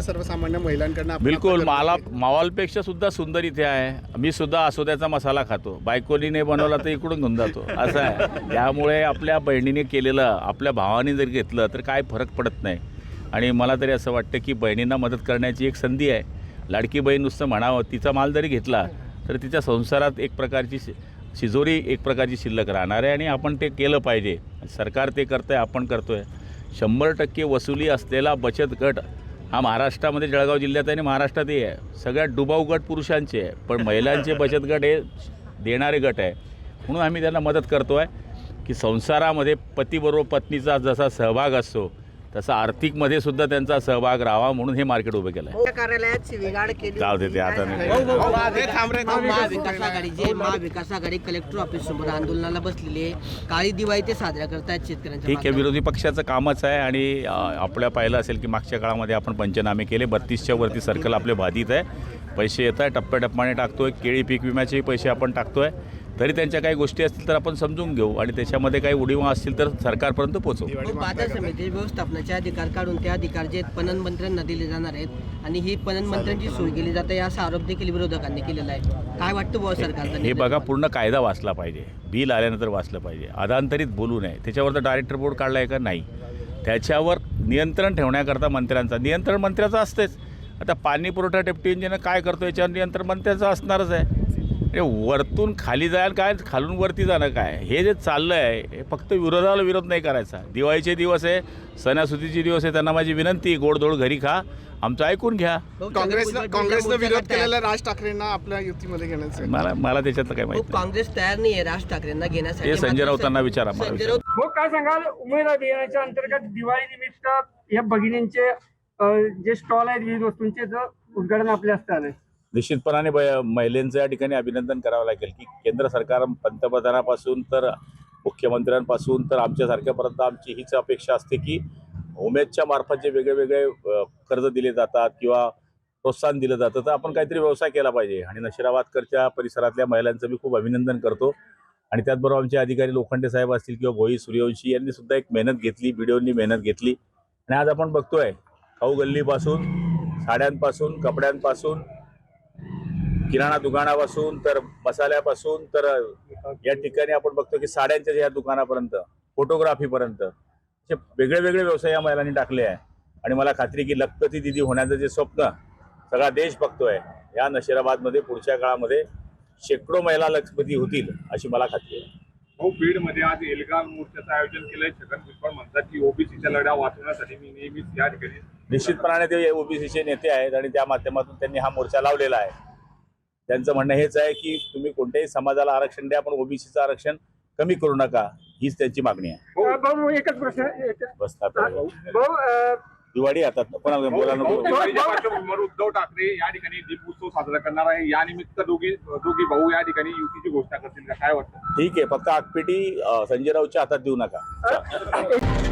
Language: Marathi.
सर्वसामान्य महिलांकडनं आपण बिलकुल आपल्या मला मावालपेक्षा सुद्धा सुंदर इथे आहे. मी सुद्धा असोद्याचा मसाला खातो. बायकोलीने बनवला तर इकडून घेऊन जातो. असं आहे. त्यामुळे आपल्या बहिणीने केलेलं आपल्या भावाने जर घेतलं तर काय फरक पडत नाही. आणि मला तरी असं वाटतं की बहिणींना मदत करण्याची एक संधी आहे. लाडकी बहीण नुसतं म्हणावं तिचा माल जरी घेतला तर तिच्या संसारात एक प्रकारची शि- शिजोरी एक प्रकारची शिल्लक राहणार आहे आणि आपण ते केलं पाहिजे. सरकार ते करतं आहे आपण करतो आहे शंभर टक्के वसुली असलेला बचत गट हा महाराष्ट्रामध्ये जळगाव जिल्ह्यात आहे आणि महाराष्ट्रातही आहे. सगळ्यात डुबाऊ गट पुरुषांचे आहे पण महिलांचे बचत गट हे देणारे गट आहे. म्हणून आम्ही त्यांना मदत करतो आहे की संसारामध्ये पतीबरोबर पत्नीचा जसा सहभाग असतो तसा आर्थिकमध्ये सुद्धा त्यांचा सहभाग राहावा म्हणून हे मार्केट उभं केलं आहे कार्यालयात जाऊ दे. ते आता नाही. भाऊ, हे थांब रे, थांब. महाविकास आघाडी जे महाविकास आघाडी कलेक्टर ऑफिस समोर आंदोलनाला बसलेली आहे काळी दिवाळी ते साजऱ्या करतायत शेतकऱ्यांच्या ठीक आहे. विरोधी पक्षाचं कामच आहे आणि आपल्या पाहिलं असेल की मागच्या काळामध्ये आपण पंचनामे केले बत्तीसच्या वरती सर्कल आपले बाधित आहे पैसे येत आहे टप्प्याटप्प्याने टाकतोय केळी पीक विम्याचेही पैसे आपण टाकतोय तरी त्यांच्या काही गोष्टी असतील तर आपण समजून घेऊ आणि त्याच्यामध्ये काही उडीवा असतील तर सरकारपर्यंत पोहोचवू. बाजार समिती व्यवस्थापनाचे अधिकार काढून ते अधिकार जे पणन मंत्र्यांना दिले जाणार आहेत आणि ही पणन मंत्र्यांची सोय केली जाते असा आरोप देखील विरोधकांनी केलेला आहे. काय वाटतं बुवा सरकारचा? हे निर्णय? बघा पूर्ण कायदा वाचला पाहिजे. बिल आल्यानंतर वाचलं पाहिजे. अधांतरित बोलू नये. त्याच्यावर तर डायरेक्टर बोर्ड काढला आहे का? नाही. त्याच्यावर नियंत्रण ठेवण्याकरता मंत्र्यांचा नियंत्रण मंत्र्याचं असतेच. आता पाणी पुरवठा डेप्टी इंजिनियर काय करतो याच्यावर नियंत्रण मंत्र्याचं असणारच आहे. वरतून खाली जायला काय खालून वरती जाणं काय? हे जे चाललं आहे हे फक्त विरोधाला विरोध नाही करायचा. दिवाळीचे दिवस आहे सणासुदीचे दिवस आहे त्यांना माझी विनंती गोडधोड घरी खा आमचं ऐकून घ्या. काँग्रेसनं विरोध. केलेला राज ठाकरेंना आपल्या युतीमध्ये घेण्याचं मला मला त्याच्यातलं काय माहिती. काँग्रेस तयार नाही आहे राज ठाकरेंना घेण्यासाठी. हे संजय राऊतांना विचारा, मला हो काय सांगाल? उमेद अभियानाच्या अंतर्गत दिवाळी निमित्त या भगिनींचे जे स्टॉल आहेत विविध वस्तूंचे जर उद्घाटन आपल्या हस्ते आलंय. निश्चितपणाने ब- महिलांचं या ठिकाणी अभिनंदन करावं लागेल की केंद्र सरकार पंतप्रधानापासून तर मुख्यमंत्र्यांपासून तर आमच्यासारख्यापर्यंत आमची हीच अपेक्षा असते की उमेदच्या मार्फत जे वेगळे वेगळे कर्ज दिले जातात किंवा प्रोत्साहन दिलं जातं तर आपण काहीतरी व्यवसाय केला पाहिजे. आणि नशिराबादकरच्या परिसरातल्या महिलांचं मी खूप अभिनंदन करतो. आणि त्याचबरोबर आमचे अधिकारी लोखंडे साहेब असतील किंवा भोई सूर्यवंशी यांनी सुद्धा एक मेहनत घेतली व्हिडिओनी मेहनत घेतली. आणि आज आपण बघतोय खाऊ गल्लीपासून साड्यांपासून कपड्यांपासून किराणा दुकानापासून तर मसाल्यापासून तर या ठिकाणी आपण बघतो की साड्यांच्या या दुकानापर्यंत फोटोग्राफीपर्यंत असे वेगळे वेगळे व्यवसाय या महिलांनी टाकले आहे. आणि मला खात्री की लखपती दिदी होण्याचं जे स्वप्न सगळा देश बघतोय या नशिराबादमध्ये पुढच्या काळामध्ये शेकडो महिला लखपती होतील अशी मला खात्री आहे. भाऊ बीडमध्ये आज एल्गार मोर्चाचं आयोजन केलंय. छगन भुजबळ म्हणतात की ओबीसीच्या लढ्या वाचवण्यासाठी मी नेहमीच या ठिकाणी निश्चितपणाने ते ओबीसीचे नेते आहेत आणि त्या माध्यमातून त्यांनी हा मोर्चा लावलेला आहे. त्यांचं म्हणणं हेच आहे की तुम्ही कोणत्याही समाजाला आरक्षण द्या पण ओबीसीचं आरक्षण कमी करू नका हीच त्यांची मागणी आहे. अ, भाऊ एकच प्रश्न बस दिवाळी आता कोणाला बोला नको. उद्धव ठाकरे या ठिकाणी दीपोत्सव साजरा करणार आहे. या निमित्त दोघी दोघी भाऊ या ठिकाणी युतीची घोषणा करतील का? काय वाटतं? ठीक आहे फक्त आगपेटी संजय राऊतच्या हातात देऊ नका.